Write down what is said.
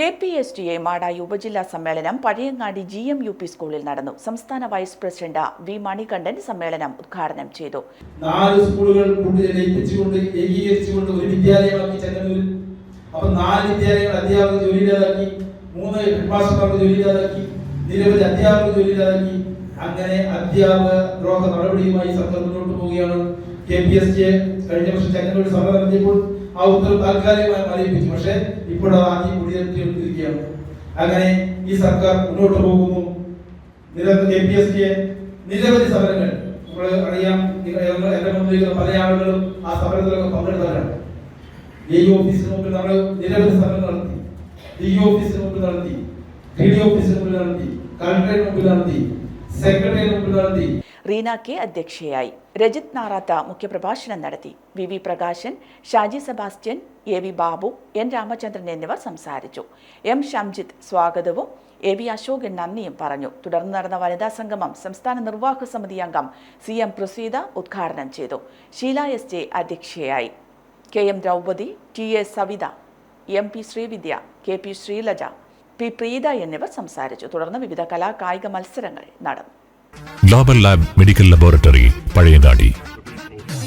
K P S T A Madayi ഉപജില്ലാ സമ്മേളനം Pazhayangadi G M U P സ്കൂളിൽ നടന്നു. സംസ്ഥാന വൈസ് പ്രസിഡന്റ് വി മണികണ്ഠൻ സമ്മേളനം ഉദ്ഘാടനം ചെയ്തു. നാല് സ്കൂളുകൾ ലയിപ്പിച്ചുകൊണ്ട് ഏകീകരിച്ചുകൊണ്ട് ഒരു വിദ്യാലയമാക്കി ചെങ്ങന്നൂരിൽ. അപ്പൊ നാല് വിദ്യാലയങ്ങൾ അധ്യാപക ജോലിയില്ലാതാക്കി മൂന്ന് ഹെഡ്മാസ്റ്റർമാർക്ക് ജോലിയില്ലാതാക്കി നിരവധി അധ്യാപക ജോലിയില്ലാതാക്കി. അങ്ങനെ അധ്യാപക ദ്രോഹ നടപടിയുമായി സർക്കാർ മുന്നോട്ട് പോവുകയാണ് കെ പി എസ് ജെ കഴിഞ്ഞ വർഷം ചെങ്ങന്നൂർ സമരം നടത്തിയപ്പോൾ ആ ഉത്തരവ് താൽക്കാലികമായി മരവിപ്പിച്ചു പക്ഷേ ഇപ്പോൾ അത് ആദ്യം കുടിയേറ്റിയിരിക്കുകയാണ് അങ്ങനെ ഈ സർക്കാർ മുന്നോട്ട് പോകുന്നു. നിരവധി കെ പി എസ് ടിയെ നിരവധി സമരങ്ങൾ നമ്മൾ അറിയാം എന്റെ മുമ്പിൽ പല ആളുകളും ആ സമരത്തിലൊക്കെ പങ്കെടുത്തവരാണ്. ഡി ഓഫീസിന് മുമ്പിൽ നമ്മൾ നിരവധി സമരം നടത്തി. ഡി ഓഫീസിന് മുമ്പിൽ നടത്തി. ഡി ഡി ഓഫീസിന് മുമ്പിൽ നടത്തി. കളക്ടറേറ്റ് മുമ്പിൽ നടത്തി. നടത്തി റീന കെ അധ്യക്ഷയായി. രജിത് നാറാത്ത മുഖ്യപ്രഭാഷണം നടത്തി. V V Prakashan Shaji Sebastian A V Babu N Ramachandran എന്നിവർ സംസാരിച്ചു. എം ഷംജിത്ത് സ്വാഗതവും എ വി അശോകൻ നന്ദിയും പറഞ്ഞു. തുടർന്ന് നടന്ന വനിതാ സംഗമം സംസ്ഥാന നിർവാഹക സമിതി അംഗം സി എം പ്രസീത ഉദ്ഘാടനം ചെയ്തു. ഷീല എസ് ജെ അധ്യക്ഷയായി. K M Draupadi T A Savitha M P Srividya K P Sreeleja P Preetha എന്നിവർ സംസാരിച്ചു. തുടർന്ന് വിവിധ കലാ കായിക മത്സരങ്ങൾ നടന്നു. Global lab medical laboratory Pazhayangadi.